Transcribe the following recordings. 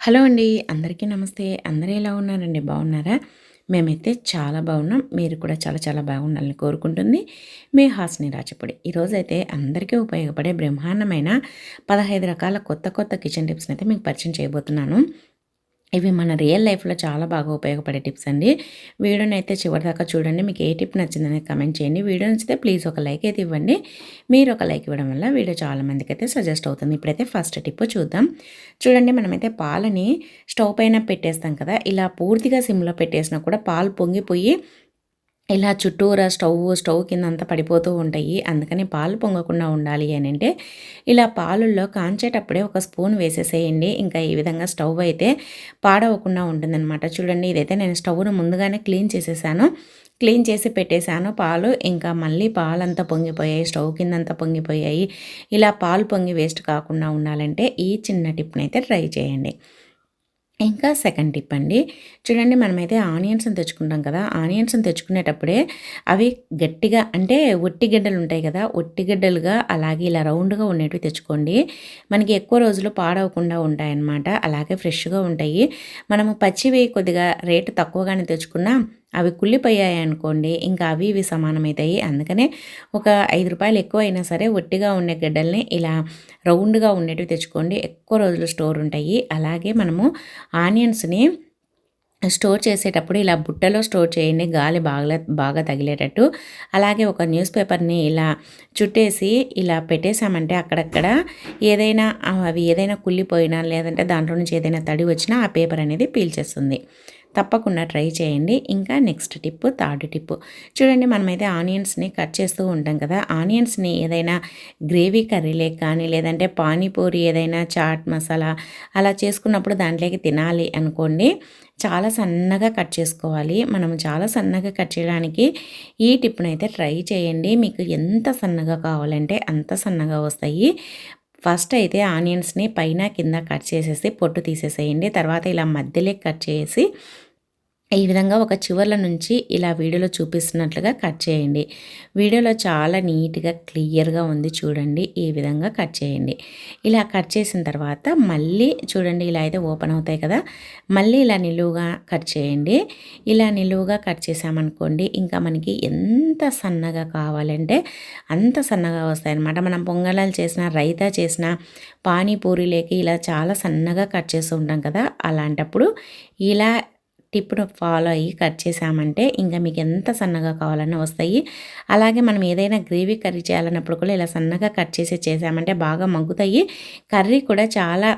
Hello అండి అందరికీ నమస్తే. అందరూ ఎలా ఉన్నారండి? బాగున్నారా? మేమైతే చాలా బాగున్నాం. మీరు కూడా చాలా చాలా బాగుండాలని కోరుకుంటుంది మీ హాస్ని రాచపొడి ఈరోజు అయితే అందరికీ ఉపయోగపడే బ్రహ్మాండమైన పదహైదు రకాల కొత్త కొత్త కిచెన్ టిప్స్ని అయితే మీకు పరిచయం చేయబోతున్నాను. ఇవి మన రియల్ లైఫ్లో చాలా బాగా ఉపయోగపడే టిప్స్ అండి. వీడియోని అయితే చివరిదాకా చూడండి. మీకు ఏ టిప్ నచ్చిందని కమెంట్ చేయండి. వీడియో నచ్చితే ప్లీజ్ ఒక లైక్ అయితే ఇవ్వండి. మీరు ఒక లైక్ ఇవ్వడం వల్ల వీడియో చాలామందికి అయితే సజెస్ట్ అవుతుంది. ఇప్పుడైతే ఫస్ట్ టిప్ చూద్దాం. చూడండి మనమైతే పాలని స్టవ్ పైన పెట్టేస్తాం కదా. ఇలా పూర్తిగా సిమ్లో పెట్టేసినా కూడా పాలు పొంగిపోయి ఇలా చుట్టూరా స్టవ్ స్టవ్ కింద అంతా పడిపోతూ ఉంటాయి. అందుకని పాలు పొంగకుండా ఉండాలి అని అంటే ఇలా పాలుల్లో కాంచేటప్పుడే ఒక స్పూన్ వేసేసేయండి. ఇంకా ఈ విధంగా స్టవ్ అయితే పాడవకుండా ఉంటుందన్నమాట. చూడండి ఇదైతే నేను స్టవ్ను ముందుగానే క్లీన్ చేసేసాను. క్లీన్ చేసి పెట్టేశాను పాలు. ఇంకా మళ్ళీ పాలంతా పొంగిపోయాయి స్టవ్ కిందంతా పొంగిపోయాయి. ఇలా పాలు పొంగి వేస్ట్ కాకుండా ఉండాలంటే ఈ చిన్న టిప్ని అయితే ట్రై చేయండి. ఇంకా సెకండ్ టిప్ అండి. చూడండి మనమైతే ఆనియన్స్ని తెచ్చుకుంటాం కదా ఆనియన్స్ని తెచ్చుకునేటప్పుడే అవి గట్టిగా అంటే ఒట్టిగడ్డలు ఉంటాయి కదా ఒట్టి గడ్డలుగా అలాగే ఇలా రౌండ్గా ఉండేటివి తెచ్చుకోండి. మనకి ఎక్కువ రోజులు పాడవకుండా ఉంటాయన్నమాట అలాగే ఫ్రెష్గా ఉంటాయి. మనము పచ్చివి కొద్దిగా రేటు తక్కువగానే తెచ్చుకున్నా అవి కుళ్ళిపోయాయి అనుకోండి ఇంకా అవి ఇవి సమానమవుతాయి అందుకనే ఒక ఐదు రూపాయలు ఎక్కువ అయినా సరే ఒట్టిగా ఉండే గడ్డల్ని ఇలా రౌండ్గా ఉండేటివి తెచ్చుకోండి. ఎక్కువ రోజులు స్టోర్ ఉంటాయి. అలాగే మనము ఆనియన్స్ని స్టోర్ చేసేటప్పుడు ఇలా బుట్టలో స్టోర్ చేయండి. గాలి బాగా బాగా తగిలేటట్టు. అలాగే ఒక న్యూస్ పేపర్ని ఇలా చుట్టేసి ఇలా పెట్టేశామంటే అక్కడక్కడ ఏదైనా అవి ఏదైనా కుళ్ళిపోయినా లేదంటే దాంట్లో నుంచి ఏదైనా తడి వచ్చినా ఆ పేపర్ అనేది పీల్చేస్తుంది. తప్పకుండా ట్రై చేయండి. ఇంకా నెక్స్ట్ టిప్ థర్డ్ టిప్. చూడండి మనమైతే ఆనియన్స్ని కట్ చేస్తూ ఉంటాం కదా. ఆనియన్స్ని ఏదైనా గ్రేవీ కర్రీలేకి కానీ లేదంటే పానీపూరి ఏదైనా చాట్ మసాలా అలా చేసుకున్నప్పుడు దాంట్లోకి తినాలి అనుకోండి చాలా సన్నగా కట్ చేసుకోవాలి. మనం చాలా సన్నగా కట్ చేయడానికి ఈ టిప్ను అయితే ట్రై చేయండి. మీకు ఎంత సన్నగా కావాలంటే అంత సన్నగా వస్తాయి. ఫస్ట్ అయితే ఆనియన్స్ని పైన కింద కట్ చేసేసి పొట్టు తీసేసేయండి. తర్వాత ఇలా మధ్యలో కట్ చేసి ఈ విధంగా ఒక చివర్ల నుంచి ఇలా వీడియోలో చూపిస్తున్నట్లుగా కట్ చేయండి. వీడియోలో చాలా నీట్గా క్లియర్గా ఉంది చూడండి. ఈ విధంగా కట్ చేయండి. ఇలా కట్ చేసిన తర్వాత మళ్ళీ చూడండి ఇలా అయితే ఓపెన్ అవుతాయి కదా. మళ్ళీ ఇలా నిలువుగా కట్ చేయండి. ఇలా నిలువుగా కట్ చేసామనుకోండి ఇంకా మనకి ఎంత సన్నగా కావాలంటే అంత సన్నగా వస్తాయన్నమాట. మనం పొంగలాలు చేసిన రైతా చేసిన పానీపూరీలేకి ఇలా చాలా సన్నగా కట్ చేస్తూ ఉంటాం కదా. అలాంటప్పుడు ఇలా టిప్ను ఫాలో అయ్యి కట్ చేసామంటే ఇంకా మీకు ఎంత సన్నగా కావాలన్నా వస్తాయి. అలాగే మనం ఏదైనా గ్రేవీ కర్రీ చేయాలన్నప్పుడు కూడా ఇలా సన్నగా కట్ చేసి చేసామంటే బాగా మగ్గుతాయి. కర్రీ కూడా చాలా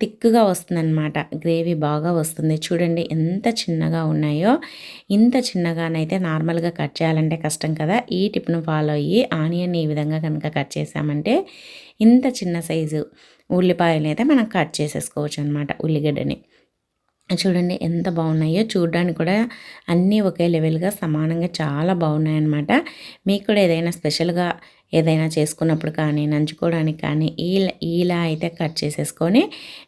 థిక్గా వస్తుందన్నమాట. గ్రేవీ బాగా వస్తుంది. చూడండి ఎంత చిన్నగా ఉన్నాయో. ఇంత చిన్నగానైతే నార్మల్గా కట్ చేయాలంటే కష్టం కదా. ఈ టిప్ను ఫాలో అయ్యి ఆనియన్ ఈ విధంగా కనుక కట్ చేసామంటే ఇంత చిన్న సైజు ఉల్లిపాయలు అయితే మనం కట్ చేసేసుకోవచ్చు అనమాట ఉల్లిగడ్డని. చూడండి ఎంత బాగున్నాయో. చూడడానికి కూడా అన్నీ ఒకే లెవెల్గా సమానంగా చాలా బాగున్నాయన్నమాట. మీకు కూడా ఏదైనా స్పెషల్గా ఏదైనా చేసుకున్నప్పుడు కానీ నంచుకోవడానికి కానీ ఇలా ఇలా అయితే కట్ చేసేసుకొని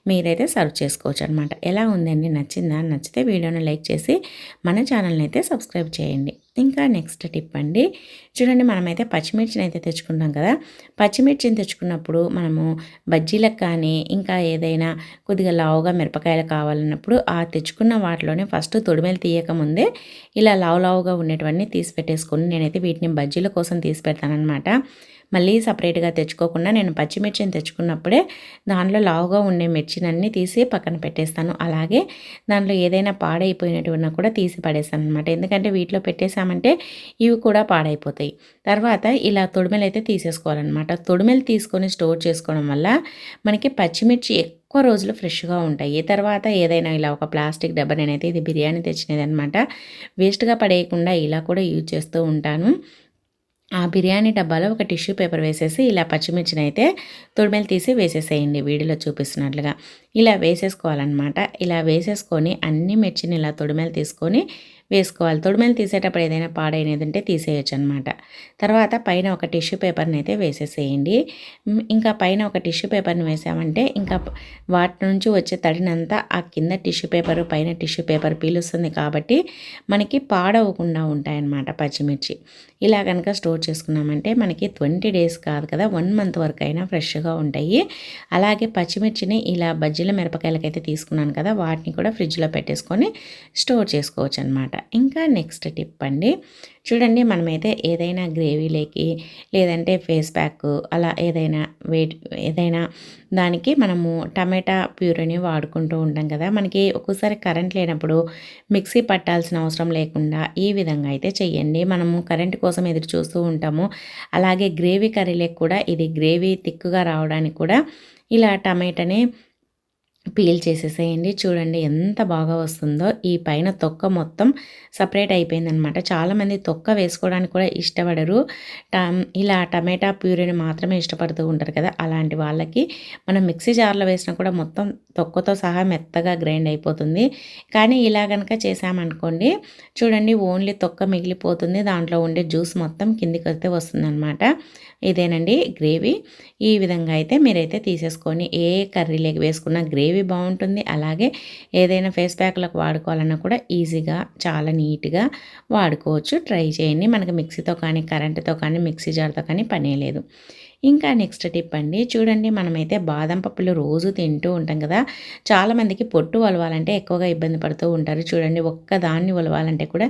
మీరైతే సర్వ్ చేసుకోవచ్చు అనమాట ఎలా ఉందండి? నచ్చిందా? నచ్చితే వీడియోని లైక్ చేసి మన ఛానల్ని అయితే సబ్స్క్రైబ్ చేయండి. ఇంకా నెక్స్ట్ టిప్ అండి. చూడండి మనమైతే పచ్చిమిర్చిని అయితే తెచ్చుకుంటాం కదా. పచ్చిమిర్చిని తెచ్చుకున్నప్పుడు మనము బజ్జీలకు కానీ ఇంకా ఏదైనా కొద్దిగా లావుగా మిరపకాయలు కావాలన్నప్పుడు ఆ తెచ్చుకున్న వాటిలోనే ఫస్ట్ తొడిమేలు తీయకముందే ఇలా లావు లావుగా ఉండేటివన్నీ తీసి పెట్టేసుకొని నేనైతే వీటిని బజ్జీల కోసం తీసి పెడతానమాట మళ్ళీ సపరేట్గా తెచ్చుకోకుండా నేను పచ్చిమిర్చిని తెచ్చుకున్నప్పుడే దాంట్లో లావుగా ఉండే మిర్చినన్నీ తీసి పక్కన పెట్టేస్తాను. అలాగే దాంట్లో ఏదైనా పాడైపోయినట్టున్నా కూడా తీసి పడేస్తాను అనమాట ఎందుకంటే వీటిలో పెట్టేశామంటే ఇవి కూడా పాడైపోతాయి. తర్వాత ఇలా తొడిమెలు అయితే తీసేసుకోవాలన్నమాట. తొడిమెలు తీసుకొని స్టోర్ చేసుకోవడం వల్ల మనకి పచ్చిమిర్చి ఎక్కువ రోజులు ఫ్రెష్గా ఉంటాయి. తర్వాత ఏదైనా ఇలా ఒక ప్లాస్టిక్ డబ్బా నేనైతే ఇది బిర్యానీ తెచ్చినది అనమాట వేస్ట్గా పడేయకుండా ఇలా కూడా యూజ్ చేస్తూ ఉంటాను. ఆ బిర్యానీ డబ్బాలో ఒక టిష్యూ పేపర్ వేసేసి ఇలా పచ్చిమిర్చిని అయితే తొడిమెలు తీసి వేసేసేయండి. వీడియోలో చూపిస్తున్నట్లుగా ఇలా వేసేసుకోవాలన్నమాట. ఇలా వేసేసుకొని అన్ని మిర్చిని ఇలా తొడిమెలు తీసుకొని వేసుకోవాలి. తొడిమెలు తీసేటప్పుడు ఏదైనా పాడైనది ఉంటే తీసేయచ్చు అనమాట తర్వాత పైన ఒక టిష్యూ పేపర్ని అయితే వేసేసేయండి. ఇంకా పైన ఒక టిష్యూ పేపర్ని వేసామంటే ఇంకా వాటి నుంచి వచ్చే తడినంతా ఆ కింద టిష్యూ పేపర్ పైన టిష్యూ పేపర్ పీలుస్తుంది కాబట్టి మనకి పాడవకుండా ఉంటాయన్నమాట పచ్చిమిర్చి. ఇలా కనుక స్టోర్ చేసుకున్నామంటే మనకి ట్వంటీ డేస్ కాదు కదా వన్ మంత్ వరకు అయినా ఫ్రెష్గా ఉంటాయి. అలాగే పచ్చిమిర్చిని ఇలా బజ్జీల మిరపకాయలకైతే తీసుకున్నాను కదా వాటిని కూడా ఫ్రిడ్జ్లో పెట్టేసుకొని స్టోర్ చేసుకోవచ్చు అనమాట ఇంకా నెక్స్ట్ టిప్ అండి చూడండి మనమైతే ఏదైనా గ్రేవీలోకి లేదంటే ఫేస్ ప్యాక్ అలా ఏదైనా వెయిట్ ఏదైనా దానికి మనము టమాటా ప్యూరీని వాడుకుంటూ ఉంటాం కదా. మనకి ఒక్కోసారి కరెంట్ లేనప్పుడు మిక్సీ పట్టాల్సిన అవసరం లేకుండా ఈ విధంగా అయితే చెయ్యండి. మనము కరెంట్ కోసం ఎదురు చూస్తూ ఉంటాము. అలాగే గ్రేవీ కర్రీలకు కూడా ఇది గ్రేవీ తిక్కుగా రావడానికి కూడా ఇలా టమాటాని పీల్ చేసేసేయండి. చూడండి ఎంత బాగా వస్తుందో. ఈ పైన తొక్క మొత్తం సపరేట్ అయిపోయిందనమాట చాలామంది తొక్క వేసుకోవడానికి కూడా ఇష్టపడరు. ఇలా టమాటా ప్యూరీని మాత్రమే ఇష్టపడుతూ ఉంటారు కదా అలాంటి వాళ్ళకి మనం మిక్సీ జార్లో వేసినా కూడా మొత్తం తొక్కతో సహా మెత్తగా గ్రైండ్ అయిపోతుంది. కానీ ఇలా కనుక చేసామనుకోండి చూడండి ఓన్లీ తొక్క మిగిలిపోతుంది. దాంట్లో ఉండే జ్యూస్ మొత్తం కిందికి వస్తే వస్తుందన్నమాట. ఇదేనండి గ్రేవీ. ఈ విధంగా అయితే మీరైతే తీసేసుకొని ఏ కర్రీలోకి వేసుకున్న గ్రేవీ బాగుంటుంది. అలాగే ఏదైనా ఫేస్ ప్యాక్లకు వాడుకోవాలన్నా కూడా ఈజీగా చాలా నీట్గా వాడుకోవచ్చు. ట్రై చేయండి. మనకి మిక్సీతో కానీ కరెంటుతో కానీ మిక్సీ జార్తో కానీ పనే లేదు. ఇంకా నెక్స్ట్ టిప్ అండి. చూడండి మనమైతే బాదం పప్పులు రోజు తింటూ ఉంటాం కదా. చాలామందికి పొట్టు వలవాలంటే ఎక్కువగా ఇబ్బంది పడుతూ ఉంటారు. చూడండి ఒక్క దాన్ని వలవాలంటే కూడా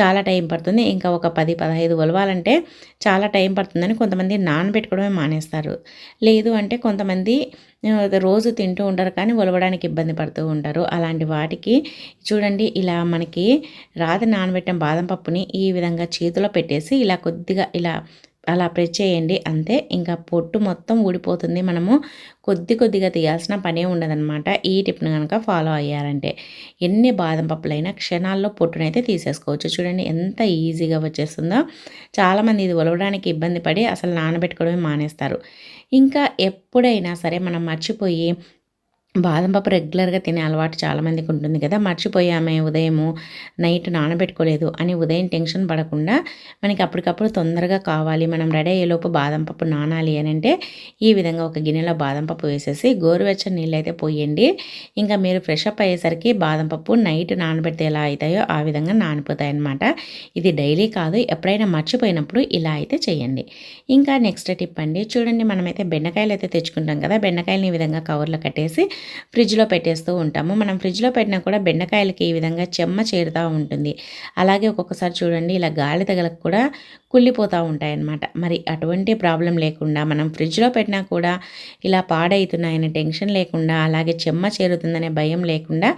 చాలా టైం పడుతుంది. ఇంకా ఒక పది పదహైదు వలవాలంటే చాలా టైం పడుతుందని కొంతమంది నానబెట్టుకోవడమే మానేస్తారు. లేదు అంటే కొంతమంది రోజు తింటూ ఉంటారు కానీ ఒలవడానికి ఇబ్బంది పడుతూ ఉంటారు. అలాంటి వాటికి చూడండి ఇలా మనకి రాత్రి నానబెట్టిన బాదం పప్పుని ఈ విధంగా చేతిలో పెట్టేసి ఇలా కొద్దిగా ఇలా అలా ప్రెస్ చేయండి. అంతే. ఇంకా పొట్టు మొత్తం ఊడిపోతుంది. మనము కొద్ది కొద్దిగా తీయాల్సిన పనే ఉండదన్నమాట. ఈ టిప్ను కనుక ఫాలో అయ్యారంటే ఎన్ని బాదం పప్పులైనా క్షణాల్లో పొట్టునైతే తీసేసుకోవచ్చు. చూడండి ఎంత ఈజీగా వచ్చేస్తుందో. చాలామంది ఇది ఒలవడానికి ఇబ్బంది పడి అసలు నానబెట్టుకోవడమే మానేస్తారు. ఇంకా ఎప్పుడైనా సరే మనం మర్చిపోయి బాదం పప్పు రెగ్యులర్గా తినే అలవాటు చాలామందికి ఉంటుంది కదా. మర్చిపోయామే ఉదయము నైట్ నానబెట్టుకోలేదు అని ఉదయం టెన్షన్ పడకుండా మనకి అప్పటికప్పుడు తొందరగా కావాలి. మనం రెడీ అయ్యేలోపు బాదం పప్పు నానాలి అని అంటే ఈ విధంగా ఒక గిన్నెలో బాదం పప్పు వేసేసి గోరువెచ్చని నీళ్ళు అయితే పోయండి. ఇంకా మీరు ఫ్రెష్ అప్ అయ్యేసరికి బాదం పప్పు నైట్ నానబెడితే ఎలా అవుతాయో ఆ విధంగా నానిపోతాయి అన్నమాట ఇది డైలీ కాదు ఎప్పుడైనా మర్చిపోయినప్పుడు ఇలా అయితే చేయండి. ఇంకా నెక్స్ట్ టిప్ అండి చూడండి మనమైతే బెండకాయలు అయితే తెచ్చుకుంటాం కదా. బెండకాయలని ఈ విధంగా కవర్లో కట్టేసి ఫ్రిడ్జ్లో పెట్టేస్తూ ఉంటాము. మనం ఫ్రిడ్జ్లో పెట్టినా కూడా బెండకాయలకి ఈ విధంగా చెమ్మ చేరుతూ ఉంటుంది. అలాగే ఒక్కొక్కసారి చూడండి ఇలా గాలి తగలకు కూడా కుళ్ళిపోతూ ఉంటాయన్నమాట. మరి అటువంటి ప్రాబ్లం లేకుండా మనం ఫ్రిడ్జ్లో పెట్టినా కూడా ఇలా పాడవుతున్నాయనే టెన్షన్ లేకుండా అలాగే చెమ్మ చేరుతుందనే భయం లేకుండా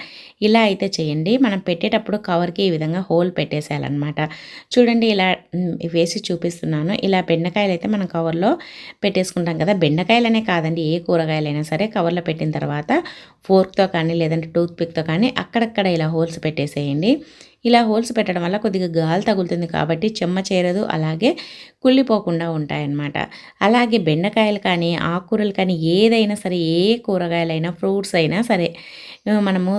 ఇలా అయితే చేయండి. మనం పెట్టేటప్పుడు కవర్కి ఈ విధంగా హోల్ పెట్టేసేయాలన్నమాట. చూడండి ఇలా వేసి చూపిస్తున్నాను. ఇలా బెండకాయలు అయితే మనం కవర్లో పెట్టేసుకుంటాం కదా. బెండకాయలనే కాదండి ఏ కూరగాయలైనా సరే కవర్లో పెట్టిన తర్వాత ఫోర్క్తో కానీ లేదంటే టూత్పిక్తో కానీ అక్కడక్కడ ఇలా హోల్స్ పెట్టేసేయండి. ఇలా హోల్స్ పెట్టడం వల్ల కొద్దిగా గాలి తగులుతుంది కాబట్టి చెమ్మ చేరదు అలాగే కుళ్ళిపోకుండా ఉంటాయన్నమాట. అలాగే బెండకాయలు కానీ ఆకుకూరలు కానీ ఏదైనా సరే ఏ కూరగాయలైనా ఫ్రూట్స్ అయినా సరే మనము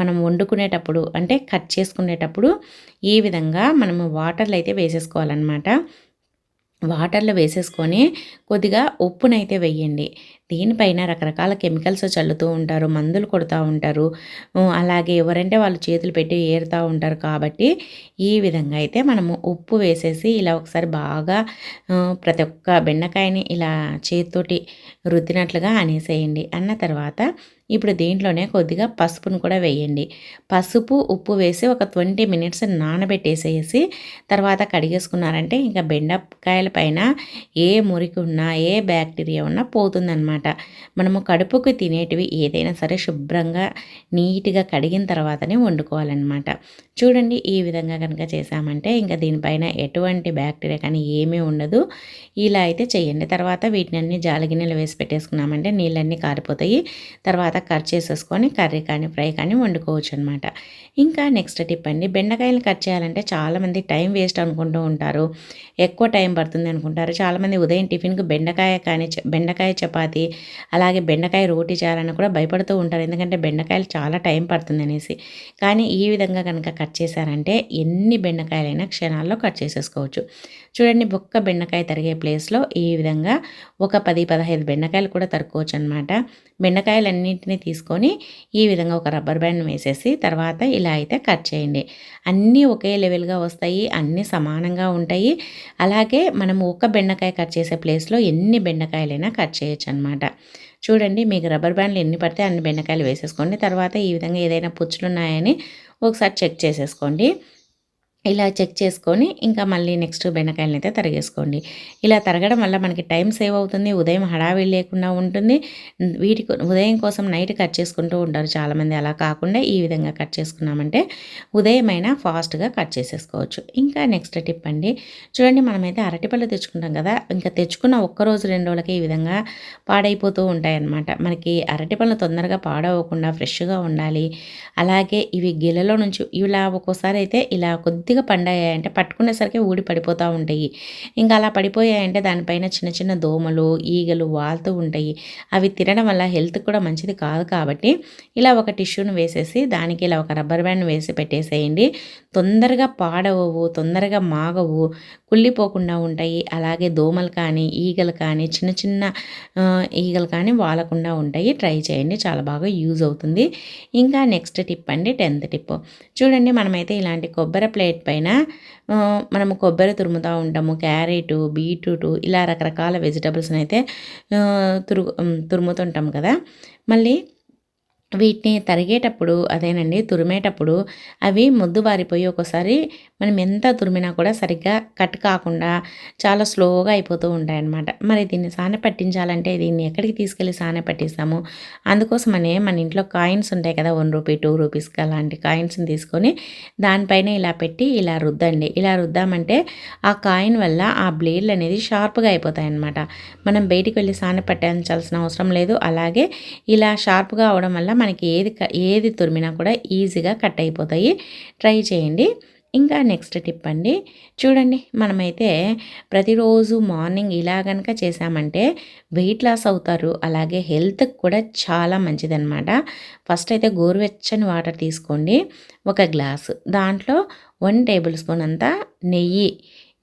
మనం వండుకునేటప్పుడు అంటే కట్ చేసుకునేటప్పుడు ఈ విధంగా మనము వాటర్లు అయితే వేసేసుకోవాలన్నమాట. వాటర్లో వేసేసుకొని కొద్దిగా ఉప్పునైతే వెయ్యండి దీనిపైన రకరకాల కెమికల్స్ చల్లుతూ ఉంటారు మందులు కొడుతూ ఉంటారు. అలాగే ఎవరంటే వాళ్ళు చేతులు పెట్టి ఏరుతూ ఉంటారు కాబట్టి ఈ విధంగా అయితే మనము ఉప్పు వేసేసి ఇలా ఒకసారి బాగా ప్రతి ఒక్క బెండకాయని ఇలా చేతితోటి రుద్దినట్లుగా అనేసేయండి. అన్న తర్వాత ఇప్పుడు దీంట్లోనే కొద్దిగా పసుపును కూడా వేయండి. పసుపు ఉప్పు వేసి ఒక ట్వంటీ మినిట్స్ నానబెట్టేసేసి తర్వాత కడిగేసుకున్నారంటే ఇంకా బెండకాయల పైన ఏ మురికి ఉన్నా ఏ బ్యాక్టీరియా ఉన్నా పోతుందన్నమాట. మనము కడుపుకు తినేటివి ఏదైనా సరే శుభ్రంగా నీట్గా కడిగిన తర్వాతనే వండుకోవాలన్నమాట. చూడండి ఈ విధంగా కనుక చేసామంటే ఇంకా దీనిపైన ఎటువంటి బ్యాక్టీరియా కానీ ఏమీ ఉండదు. ఇలా అయితే చేయండి. తర్వాత వీటిని అన్ని జాలగిన్నెలు వేసి పెట్టేసుకున్నామంటే నీళ్ళన్నీ కారిపోతాయి. తర్వాత తర్వాత కట్ చేసేసుకొని కర్రీ కానీ ఫ్రై కానీ వండుకోవచ్చు అనమాట ఇంకా నెక్స్ట్ టిప్ అండి. బెండకాయలు కట్ చేయాలంటే చాలామంది టైం వేస్ట్ అనుకుంటూ ఉంటారు. ఎక్కువ టైం పడుతుంది అనుకుంటారు. చాలామంది ఉదయం టిఫిన్కి బెండకాయ కానీ బెండకాయ చపాతి అలాగే బెండకాయ రోటీ చేయాలని కూడా భయపడుతూ ఉంటారు. ఎందుకంటే బెండకాయలు చాలా టైం పడుతుంది అనేసి. కానీ ఈ విధంగా కనుక కట్ చేశారంటే ఎన్ని బెండకాయలైనా క్షణాల్లో కట్ చేసేసుకోవచ్చు. చూడండి బొక్క బెండకాయ తరిగే ప్లేస్లో ఈ విధంగా ఒక పది పదహైదు బెండకాయలు కూడా తరుకోవచ్చు అనమాట బెండకాయలన్నింటినీ తీసుకొని ఈ విధంగా ఒక రబ్బర్ బ్యాండ్ వేసేసి తర్వాత ఇలా అయితే కట్ చేయండి. అన్నీ ఒకే లెవెల్గా వస్తాయి అన్నీ సమానంగా ఉంటాయి. అలాగే మనం ఒక బెండకాయ కట్ చేసే ప్లేస్లో ఎన్ని బెండకాయలైనా కట్ చేయొచ్చు అనమాట చూడండి మీకు రబ్బర్ బ్యాండ్లు ఎన్ని పడితే అన్ని బెండకాయలు వేసేసుకోండి. తర్వాత ఈ విధంగా ఏదైనా పుచ్చులు ఉన్నాయని ఒకసారి చెక్ చేసేసుకోండి. ఇలా చెక్ చేసుకొని ఇంకా మళ్ళీ నెక్స్ట్ బెండకాయలను అయితే తరిగేసుకోండి. ఇలా తరగడం వల్ల మనకి టైం సేవ్ అవుతుంది ఉదయం హడావిడి లేకుండా ఉంటుంది. వీటి ఉదయం కోసం నైట్ కట్ చేసుకుంటూ ఉంటారు చాలామంది. అలా కాకుండా ఈ విధంగా కట్ చేసుకున్నామంటే ఉదయమైనా ఫాస్ట్గా కట్ చేసేసుకోవచ్చు. ఇంకా నెక్స్ట్ టిప్ అండి. చూడండి మనమైతే అరటిపళ్ళు తెచ్చుకుంటాం కదా ఇంకా తెచ్చుకున్న ఒక్కరోజు రెండు రోజులకి ఈ విధంగా పాడైపోతూ ఉంటాయి అన్నమాట మనకి అరటిపళ్ళు తొందరగా పాడవకుండా ఫ్రెష్గా ఉండాలి. అలాగే ఇవి గిలలో నుంచి ఇలా ఒక్కోసారి అయితే ఇలా కొద్దిగా పూర్తిగా పండాయంటే పట్టుకునేసరికి ఊడి పడిపోతూ ఉంటాయి. ఇంకా అలా పడిపోయాయంటే దానిపైన చిన్న చిన్న దోమలు ఈగలు వాళ్తూ ఉంటాయి. అవి తినడం వల్ల హెల్త్ కూడా మంచిది కాదు కాబట్టి ఇలా ఒక టిష్యూను వేసేసి దానికి ఇలా ఒక రబ్బర్ బ్యాండ్ వేసి పెట్టేసేయండి. తొందరగా పాడవవు తొందరగా మాగవు కుళ్ళిపోకుండా ఉంటాయి. అలాగే దోమలు కానీ ఈగలు కానీ చిన్న చిన్న ఈగలు కానీ వాలకుండా ఉంటాయి. ట్రై చేయండి చాలా బాగా యూజ్ అవుతుంది. ఇంకా నెక్స్ట్ టిప్ అండి టెన్త్ టిప్. చూడండి మనమైతే ఇలాంటి కొబ్బరి ప్లేట్ పైన మనము కొబ్బరి తురుముతూ ఉంటాము క్యారెట్ బీట్రూట్ ఇలా రకరకాల వెజిటబుల్స్ని అయితే తురు తురుముతుంటాం కదా. మళ్ళీ వీటిని తరిగేటప్పుడు అదేనండి తురిమేటప్పుడు అవి ముద్దు బారిపోయి ఒక్కోసారి మనం ఎంత తురిమినా కూడా సరిగ్గా కట్ కాకుండా చాలా స్లోగా అయిపోతూ ఉంటాయన్నమాట. మరి దీన్ని సాన పట్టించాలంటే దీన్ని ఎక్కడికి తీసుకెళ్ళి సాన పట్టిస్తాము? అందుకోసమనే మన ఇంట్లో కాయిన్స్ ఉంటాయి కదా వన్ రూపీ టూ రూపీస్కి అలాంటి కాయిన్స్ని తీసుకొని దానిపైన ఇలా పెట్టి ఇలా రుద్దండి. ఇలా రుద్దామంటే ఆ కాయిన్ వల్ల ఆ బ్లేడ్లు అనేది షార్ప్గా అయిపోతాయి అన్నమాట మనం బయటికి వెళ్ళి సాన పట్టించాల్సిన అవసరం లేదు. అలాగే ఇలా షార్ప్గా అవడం వల్ల మనకి ఏది ఏది తురిమినా కూడా ఈజీగా కట్ అయిపోతాయి. ట్రై చేయండి. ఇంకా నెక్స్ట్ టిప్ అండి. చూడండి మనమైతే ప్రతిరోజు మార్నింగ్ ఇలా కనుక చేసామంటే వెయిట్ లాస్ అవుతారు. అలాగే హెల్త్కి కూడా చాలా మంచిదన్నమాట. ఫస్ట్ అయితే గోరువెచ్చని వాటర్ తీసుకోండి. ఒక గ్లాసు. దాంట్లో వన్ టేబుల్ స్పూన్ అంతా నెయ్యి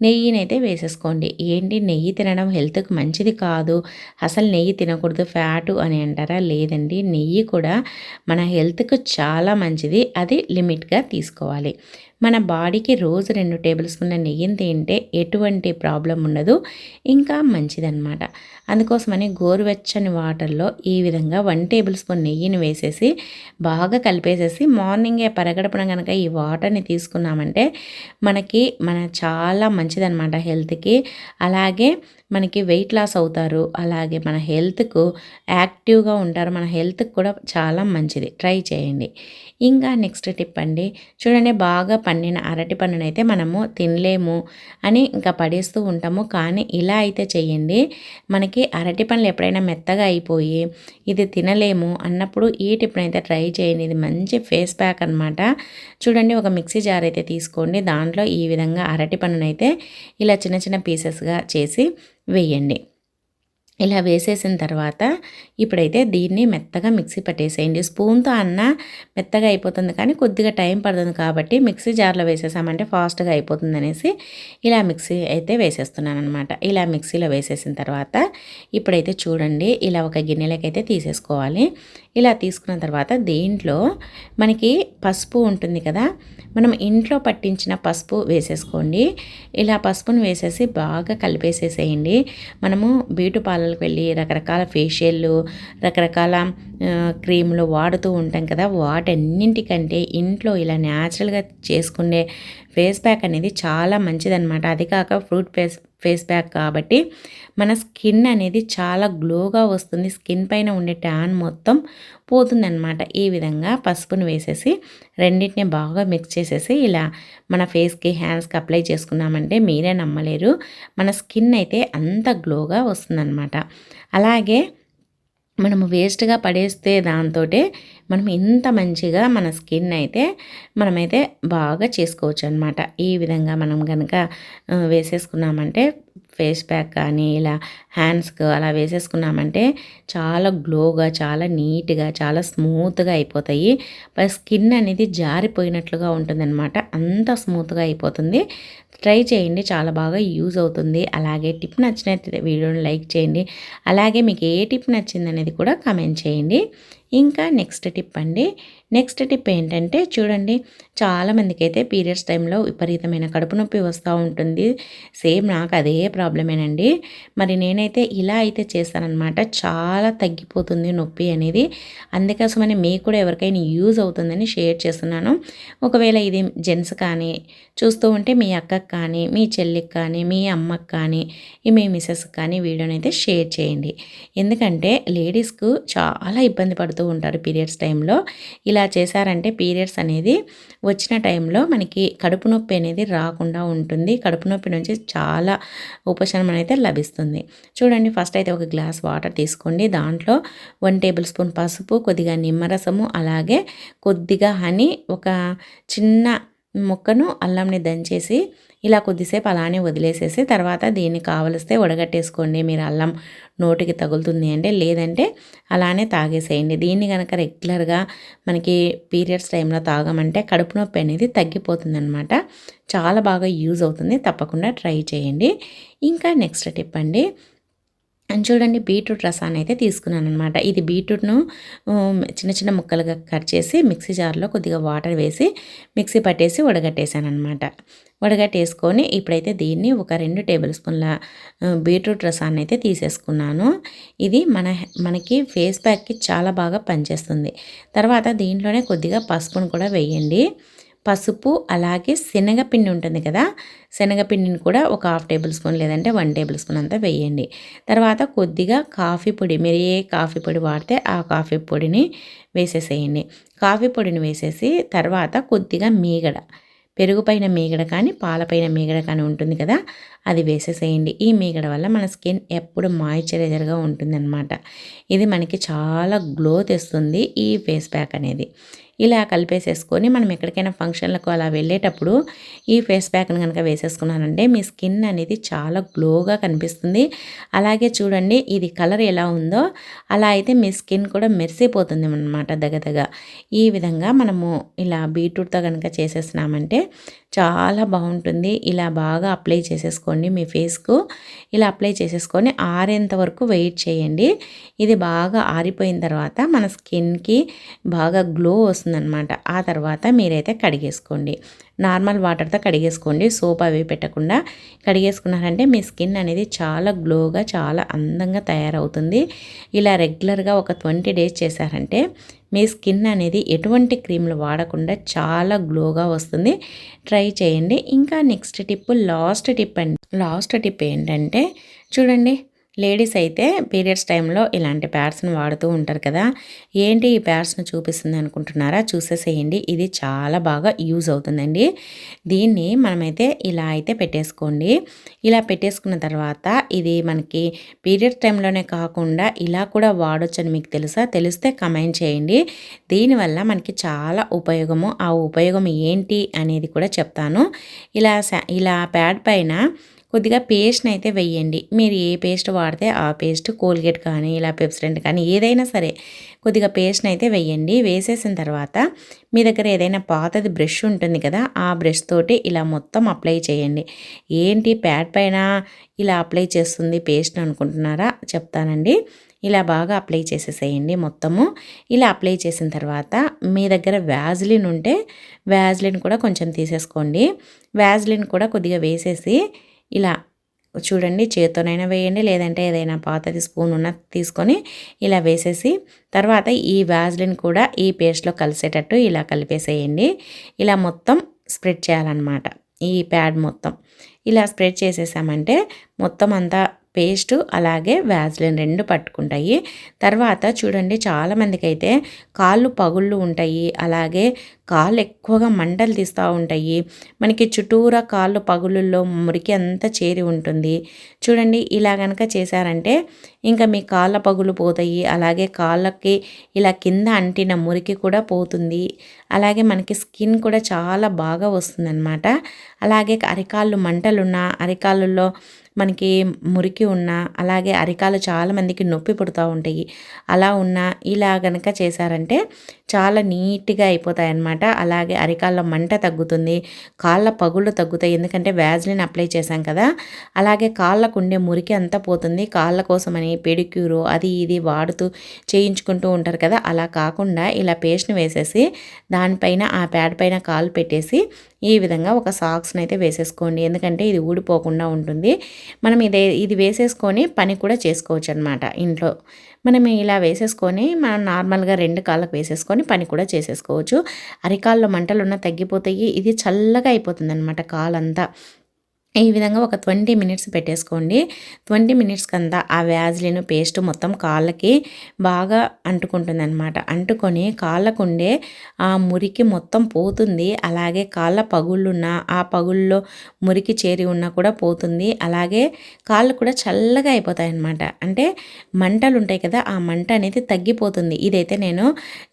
నెయ్యినైతే వేసేసుకోండి. ఏంటి? నెయ్యి తినడం హెల్త్కి మంచిది కాదు. అసలు నెయ్యి తినకూడదు. ఫ్యాటు అని అంటారా? లేదండి. నెయ్యి కూడా మన హెల్త్కు చాలా మంచిది. అది లిమిట్గా తీసుకోవాలి. మన బాడీకి రోజు రెండు టేబుల్ స్పూన్ల నెయ్యిని తింటే ఎటువంటి ప్రాబ్లం ఉండదు ఇంకా మంచిదన్నమాట. అందుకోసమని గోరువెచ్చని వాటర్లో ఈ విధంగా వన్ టేబుల్ స్పూన్ నెయ్యిని వేసేసి బాగా కలిపేసేసి మార్నింగే పరగడపన కనుక ఈ వాటర్ని తీసుకున్నామంటే మనకి మన చాలా మంచిదన్నమాట హెల్త్కి. అలాగే మనకి వెయిట్ లాస్ అవుతారు. అలాగే మన హెల్త్కు యాక్టివ్గా ఉంటారు. మన హెల్త్కి కూడా చాలా మంచిది. ట్రై చేయండి. ఇంకా నెక్స్ట్ టిప్ అండి. చూడండి బాగా పండిన అరటి పండునైతే మనము తినలేము అని ఇంకా పడేస్తూ ఉంటాము. కానీ ఇలా అయితే చేయండి. మనకి అరటి పండ్లు ఎప్పుడైనా మెత్తగా అయిపోయి ఇది తినలేము అన్నప్పుడు ఈ టిప్ని అయితే ట్రై చేయండి. ఇది మంచి ఫేస్ ప్యాక్ అనమాట చూడండి ఒక మిక్సీ జార్ అయితే తీసుకోండి. దాంట్లో ఈ విధంగా అరటి పండునైతే ఇలా చిన్న చిన్న పీసెస్గా చేసి వేయండి ఇలా వేసేసిన తర్వాత ఇప్పుడైతే దీన్ని మెత్తగా మిక్సీ పట్టేసేయండి. స్పూన్తో అన్న మెత్తగా అయిపోతుంది కానీ కొద్దిగా టైం పడుతుంది కాబట్టి మిక్సీ జార్లో వేసేసామంటే ఫాస్ట్గా అయిపోతుంది అనేసి ఇలా మిక్సీ అయితే వేసేస్తున్నాను అనమాట ఇలా మిక్సీలో వేసేసిన తర్వాత ఇప్పుడైతే చూడండి ఇలా ఒక గిన్నెలకైతే తీసేసుకోవాలి. ఇలా తీసుకున్న తర్వాత దీంట్లో మనకి పసుపు ఉంటుంది కదా మనం ఇంట్లో పట్టించిన పసుపు వేసేసుకోండి. ఇలా పసుపును వేసేసి బాగా కలిపేసేసేయండి. మనము బ్యూటీ పార్లర్కి వెళ్ళి రకరకాల ఫేషియల్లు రకరకాల క్రీములు వాడుతూ ఉంటాం కదా. వాటన్నింటికంటే ఇంట్లో ఇలా న్యాచురల్గా చేసుకునే ఫేస్ ప్యాక్ అనేది చాలా మంచిదన్నమాట. అది కాక ఫ్రూట్ ఫేస్ ఫేస్ ప్యాక్ కాబట్టి మన స్కిన్ అనేది చాలా గ్లోగా వస్తుంది. స్కిన్ పైన ఉండే ట్యాన్ మొత్తం పోతుందన్నమాట. ఈ విధంగా పసుపును వేసేసి రెండింటిని బాగా మిక్స్ చేసేసి ఇలా మన ఫేస్కి హ్యాండ్స్కి అప్లై చేసుకున్నామంటే మీరే నమ్మలేరు. మన స్కిన్ అయితే అంత గ్లోగా వస్తుందన్నమాట. అలాగే మనము వేస్ట్గా పడేస్తే దాంతో మనం ఇంత మంచిగా మన స్కిన్ అయితే మనమైతే బాగా చేసుకోవచ్చు అనమాట ఈ విధంగా మనం కనుక వేసేసుకున్నామంటే ఫేస్ ప్యాక్ కానీ ఇలా హ్యాండ్స్కి అలా వేసేసుకున్నామంటే చాలా గ్లోగా చాలా నీట్గా చాలా స్మూత్గా అయిపోతాయి. స్కిన్ అనేది జారిపోయినట్లుగా ఉంటుందన్నమాట. అంత స్మూత్గా అయిపోతుంది. ట్రై చేయండి. చాలా బాగా యూజ్ అవుతుంది. అలాగే టిప్ నచ్చినట్లయితే వీడియోని లైక్ చేయండి. అలాగే మీకు ఏ టిప్ నచ్చింది అనేది కూడా కమెంట్ చేయండి. ఇంకా నెక్స్ట్ టిప్ అండి. నెక్స్ట్ టిప్ ఏంటంటే చూడండి చాలామందికి అయితే పీరియడ్స్ టైంలో విపరీతమైన కడుపు నొప్పి వస్తూ ఉంటుంది. సేమ్ నాకు అదే ప్రాబ్లమేనండి మరి నేనైతే ఇలా అయితే చేస్తానన్నమాట. చాలా తగ్గిపోతుంది నొప్పి అనేది. అందుకోసమని మీకు కూడా ఎవరికైనా యూజ్ అవుతుందని షేర్ చేస్తున్నాను. ఒకవేళ ఇది జెంట్స్ కానీ చూస్తూ ఉంటే మీ అక్కకు కానీ మీ చెల్లికి కానీ మీ అమ్మకు కానీ మీ మిసెస్కి కానీ వీడియోని అయితే షేర్ చేయండి. ఎందుకంటే లేడీస్కు చాలా ఇబ్బంది పడుతూ ఉంటారు పీరియడ్స్ టైంలో ఇలా చేశారంటే పీరియడ్స్ అనేది వచ్చిన టైంలో మనకి కడుపు నొప్పి అనేది రాకుండా ఉంటుంది. కడుపు నొప్పి నుంచి చాలా ఉపశమనం అయితే లభిస్తుంది. చూడండి ఫస్ట్ అయితే ఒక గ్లాస్ వాటర్ తీసుకోండి. దాంట్లో వన్ టేబుల్ స్పూన్ పసుపు కొద్దిగా నిమ్మరసము అలాగే కొద్దిగా హనీ ఒక చిన్న ముక్కను అల్లంని దంచేసి ఇలా కొద్దిసేపు అలానే వదిలేసేసి తర్వాత దీన్ని కావలిస్తే వడగట్టేసుకోండి. మీరు అల్లం నోటికి తగులుతుంది అంటే లేదంటే అలానే తాగేసేయండి. దీన్ని కనుక రెగ్యులర్గా మనకి పీరియడ్స్ టైంలో తాగమంటే కడుపు నొప్పి అనేది తగ్గిపోతుంది అనమాట చాలా బాగా యూజ్ అవుతుంది. తప్పకుండా ట్రై చేయండి. ఇంకా నెక్స్ట్ టిప్ అండి. చూడండి బీట్రూట్ రసాన్ని అయితే తీసుకున్నాను అనమాట ఇది బీట్రూట్ను చిన్న చిన్న ముక్కలుగా కట్ చేసి మిక్సీ జార్లో కొద్దిగా వాటర్ వేసి మిక్సీ పట్టేసి వడగట్టేశాను అనమాట వడగట్టేసుకొని ఇప్పుడైతే దీన్ని ఒక రెండు టేబుల్ స్పూన్ల బీట్రూట్ రసాన్ని అయితే తీసేసుకున్నాను. ఇది మన మనకి ఫేస్ ప్యాక్కి చాలా బాగా పనిచేస్తుంది. తర్వాత దీంట్లోనే కొద్దిగా పసుపును కూడా వేయండి. పసుపు అలాగే శనగపిండి ఉంటుంది కదా? శనగపిండిని కూడా ఒక హాఫ్ టేబుల్ స్పూన్ లేదంటే వన్ టేబుల్ స్పూన్ అంతా వేయండి. తర్వాత కొద్దిగా కాఫీ పొడి మీరు ఏ కాఫీ పొడి వాడితే ఆ కాఫీ పొడిని వేసేసేయండి. కాఫీ పొడిని వేసేసి తర్వాత కొద్దిగా మీగడ పెరుగు పైన మీగడ కానీ పాలపైన మీగడ కానీ ఉంటుంది కదా? అది వేసేసేయండి. ఈ మీగడ వల్ల మన స్కిన్ ఎప్పుడు మాయిశ్చరైజర్గా ఉంటుందన్నమాట. ఇది మనకి చాలా గ్లో తెస్తుంది ఈ ఫేస్ ప్యాక్ అనేది. ఇలా కలిపేసేసుకొని మనం ఎక్కడికైనా ఫంక్షన్లకు అలా వెళ్ళేటప్పుడు ఈ ఫేస్ ప్యాక్ని కనుక వేసేసుకున్నానంటే మీ స్కిన్ అనేది చాలా గ్లోగా కనిపిస్తుంది. అలాగే చూడండి ఇది కలర్ ఎలా ఉందో అలా అయితే మీ స్కిన్ కూడా మెరిసిపోతుంది అనమాట దగదగ. ఈ విధంగా మనము ఇలా బీట్రూట్తో కనుక చేసేసినామంటే చాలా బాగుంటుంది. ఇలా బాగా అప్లై చేసేసుకోండి మీ ఫేస్కు. ఇలా అప్లై చేసేసుకొని ఆరేంత వరకు వెయిట్ చేయండి. ఇది బాగా ఆరిపోయిన తర్వాత మన స్కిన్కి బాగా గ్లో వస్తుందన్నమాట. ఆ తర్వాత మీరైతే కడిగేసుకోండి. నార్మల్ వాటర్తో కడిగేసుకోండి. సోప్ అవి పెట్టకుండా కడిగేసుకున్నారంటే మీ స్కిన్ అనేది చాలా గ్లోగా చాలా అందంగా తయారవుతుంది. ఇలా రెగ్యులర్గా ఒక ట్వంటీ డేస్ చేశారంటే మీ స్కిన్ అనేది ఎటువంటి క్రీమ్లు వాడకుండా చాలా గ్లోగా వస్తుంది. ట్రై చేయండి. ఇంకా నెక్స్ట్ టిప్ లాస్ట్ టిప్ అండి. లాస్ట్ టిప్ ఏంటంటే చూడండి లేడీస్ అయితే పీరియడ్స్ టైంలో ఇలాంటి ప్యాడ్స్ని వాడుతూ ఉంటారు కదా. ఏంటి ఈ ప్యాడ్స్ను చూపిస్తుంది అనుకుంటున్నారా? చూసేసేయండి. ఇది చాలా బాగా యూజ్ అవుతుందండి. దీన్ని మనమైతే ఇలా అయితే పెట్టేసుకోండి. ఇలా పెట్టేసుకున్న తర్వాత ఇది మనకి పీరియడ్ టైంలోనే కాకుండా ఇలా కూడా వాడొచ్చని మీకు తెలుసా? తెలిస్తే కమెంట్ చేయండి. దీనివల్ల మనకి చాలా ఉపయోగము. ఆ ఉపయోగం ఏంటి అనేది కూడా చెప్తాను. ఇలా ఇలా ప్యాడ్ పైన కొద్దిగా పేస్ట్ని అయితే వెయ్యండి మీరు ఏ పేస్ట్ వాడితే ఆ పేస్ట్ కోల్గేట్ కానీ ఇలా పెప్సిడెంట్ కానీ ఏదైనా సరే కొద్దిగా పేస్ట్ని అయితే వెయ్యండి వేసేసిన తర్వాత మీ దగ్గర ఏదైనా పాతది బ్రష్ ఉంటుంది కదా ఆ బ్రష్ తోటి ఇలా మొత్తం అప్లై చేయండి. ఏంటి ప్యాడ్ పైన ఇలా అప్లై చేస్తుంది పేస్ట్ అనుకుంటున్నారా? చెప్తానండి. ఇలా బాగా అప్లై చేసేసేయండి మొత్తము. ఇలా అప్లై చేసిన తర్వాత మీ దగ్గర వ్యాజ్లిన్ ఉంటే వ్యాజ్లిన్ కూడా కొంచెం తీసేసుకోండి. వ్యాజ్లిన్ కూడా కొద్దిగా వేసేసి ఇలా చూడండి చేత్తోనైనా వేయండి లేదంటే ఏదైనా పాతది స్పూన్ ఉన్న తీసుకొని ఇలా వేసేసి తర్వాత ఈ వ్యాజ్లిన్ కూడా ఈ పేస్ట్లో కలిసేటట్టు ఇలా కలిపేసేయండి. ఇలా మొత్తం స్ప్రెడ్ చేయాలన్నమాట. ఈ ప్యాడ్ మొత్తం. ఇలా స్ప్రెడ్ చేసేసామంటే మొత్తం అంతా పేస్టు అలాగే వ్యాజ్లిన్ రెండు పట్టుకుంటాయి. తర్వాత చూడండి చాలామందికి అయితే కాళ్ళు పగుళ్ళు ఉంటాయి. అలాగే కాళ్ళు ఎక్కువగా మంటలు తీస్తూ ఉంటాయి. మనకి చుట్టూరా కాళ్ళు పగుళ్ళల్లో మురికి అంతా చేరి ఉంటుంది. చూడండి ఇలా కనుక చేశారంటే ఇంకా మీ కాళ్ళ పగులు పోతాయి. అలాగే కాళ్ళకి ఇలా కింద అంటిన మురికి కూడా పోతుంది. అలాగే మనకి స్కిన్ కూడా చాలా బాగా వస్తుందన్నమాట. అలాగే అరికాళ్ళు మంటలున్న అరికాళ్ళల్లో మనకి మురికి ఉన్న అలాగే అరికాలు చాలామందికి నొప్పి పుడుతూ ఉంటాయి. అలా ఉన్న ఇలా గనక చేశారంటే చాలా నీట్గా అయిపోతాయి అన్నమాట అలాగే అరికాళ్ళ మంట తగ్గుతుంది కాళ్ళ పగుళ్ళు తగ్గుతాయి. ఎందుకంటే వ్యాజ్లిన్ అప్లై చేశాం కదా. అలాగే కాళ్ళకు ఉండే మురికి అంతా పోతుంది. కాళ్ళ కోసమని పెడిక్యూరు అది ఇది వాడుతూ చేయించుకుంటూ ఉంటారు కదా. అలా కాకుండా ఇలా పేస్ట్ని వేసేసి దానిపైన ఆ ప్యాడ్ పైన కాలు పెట్టేసి ఈ విధంగా ఒక సాక్స్ని అయితే వేసేసుకోండి. ఎందుకంటే ఇది ఊడిపోకుండా ఉంటుంది. మనం ఇదే ఇది వేసేసుకొని పని కూడా చేసుకోవచ్చు అనమాట ఇంట్లో. మనం ఇలా వేసేసుకొని మనం నార్మల్గా రెండు కాళ్ళకు వేసేసుకొని పని కూడా చేసేసుకోవచ్చు. అరికాళ్ళలో మంటలు ఉన్న తగ్గిపోతాయి. ఇది చల్లగా అయిపోతుంది అనమాట కాలంతా. ఈ విధంగా ఒక ట్వంటీ మినిట్స్ పెట్టేసుకోండి. ట్వంటీ మినిట్స్ కంతా ఆ వ్యాజ్లిన్ పేస్ట్ మొత్తం కాళ్ళకి బాగా అంటుకుంటుంది అనమాట అంటుకొని కాళ్ళకుండే ఆ మురికి మొత్తం పోతుంది. అలాగే కాళ్ళ పగుళ్ళున్న ఆ పగుళ్ళలో మురికి చేరి ఉన్నా కూడా పోతుంది. అలాగే కాళ్ళు కూడా చల్లగా అయిపోతాయి అనమాట అంటే మంటలు ఉంటాయి కదా ఆ మంట అనేది తగ్గిపోతుంది. ఇదైతే నేను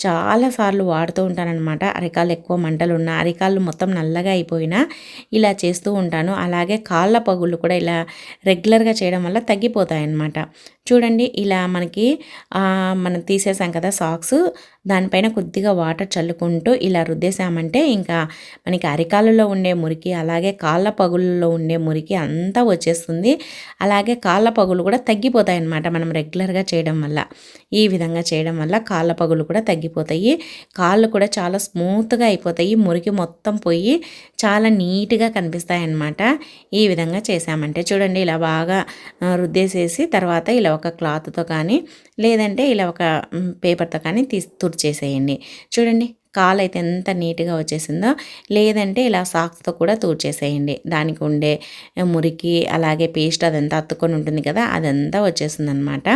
చాలాసార్లు వాడుతూ ఉంటానన్నమాట. అరికాళ్ళు ఎక్కువ మంటలు ఉన్న అరికాళ్ళు మొత్తం నల్లగా అయిపోయినా ఇలా చేస్తూ ఉంటాను. అలాగే అలాగే కాళ్ళ పగుళ్ళు కూడా ఇలా రెగ్యులర్గా చేయడం వల్ల తగ్గిపోతాయి అన్నమాట చూడండి ఇలా మనకి మనం తీసేసాం కదా సాక్స్. దానిపైన కొద్దిగా వాటర్ చల్లుకుంటూ ఇలా రుద్దేశామంటే ఇంకా మనకి అరికాళ్ళలో ఉండే మురికి అలాగే కాళ్ళ పగులలో ఉండే మురికి అంతా వచ్చేస్తుంది. అలాగే కాళ్ళ పగులు కూడా తగ్గిపోతాయి అన్నమాట మనం రెగ్యులర్గా చేయడం వల్ల. ఈ విధంగా చేయడం వల్ల కాళ్ళ పగులు కూడా తగ్గిపోతాయి. కాళ్ళు కూడా చాలా స్మూత్గా అయిపోతాయి. మురికి మొత్తం పోయి చాలా నీట్గా కనిపిస్తాయి అన్నమాట ఈ విధంగా చేసామంటే చూడండి ఇలా బాగా రుద్దేసేసి తర్వాత ఇలా ఒక క్లాత్తో కానీ లేదంటే ఇలా ఒక పేపర్తో కానీ తీసి తుడిచేసేయండి. చూడండి. కాలు అయితే ఎంత నీట్గా వచ్చేసిందో లేదంటే ఇలా సాక్స్తో కూడా తూడ్చేసేయండి. దానికి ఉండే మురికి అలాగే పేస్ట్ అదంతా అత్తుకొని ఉంటుంది కదా అదంతా వచ్చేసింది అనమాట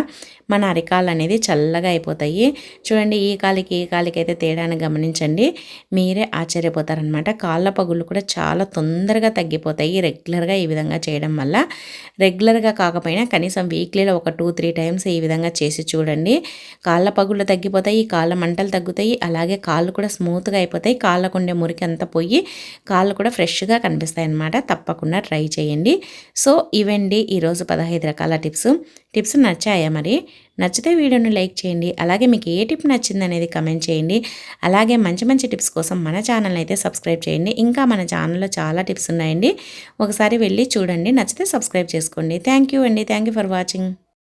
మన అరికాలు అనేది చల్లగా అయిపోతాయి. చూడండి ఈ కాలికి ఈ కాలికి అయితే తేడాన్ని గమనించండి. మీరే ఆశ్చర్యపోతారనమాట. కాళ్ళ పగుళ్ళు కూడా చాలా తొందరగా తగ్గిపోతాయి. రెగ్యులర్గా ఈ విధంగా చేయడం వల్ల. రెగ్యులర్గా కాకపోయినా కనీసం వీక్లీలో ఒక టూ త్రీ టైమ్స్ ఈ విధంగా చేసి చూడండి. కాళ్ళ పగుళ్ళు తగ్గిపోతాయి కాళ్ళ మంటలు తగ్గుతాయి అలాగే కాళ్ళు కూడా కూడా స్మూత్గా అయిపోతాయి. కాళ్ళకు ఉండే మురికి అంతా పోయి కాళ్ళు కూడా ఫ్రెష్గా కనిపిస్తాయి అన్నమాట తప్పకుండా ట్రై చేయండి. సో ఇవండి ఈరోజు పదహైదు రకాల టిప్స్. టిప్స్ నచ్చాయా మరి? నచ్చితే వీడియోని లైక్ చేయండి. అలాగే మీకు ఏ టిప్ నచ్చింది అనేది కమెంట్ చేయండి. అలాగే మంచి మంచి టిప్స్ కోసం మన ఛానల్ అయితే సబ్స్క్రైబ్ చేయండి. ఇంకా మన ఛానల్లో చాలా టిప్స్ ఉన్నాయండి. ఒకసారి వెళ్ళి చూడండి. నచ్చితే సబ్స్క్రైబ్ చేసుకోండి. థ్యాంక్ యూ అండి. Thank you for watching.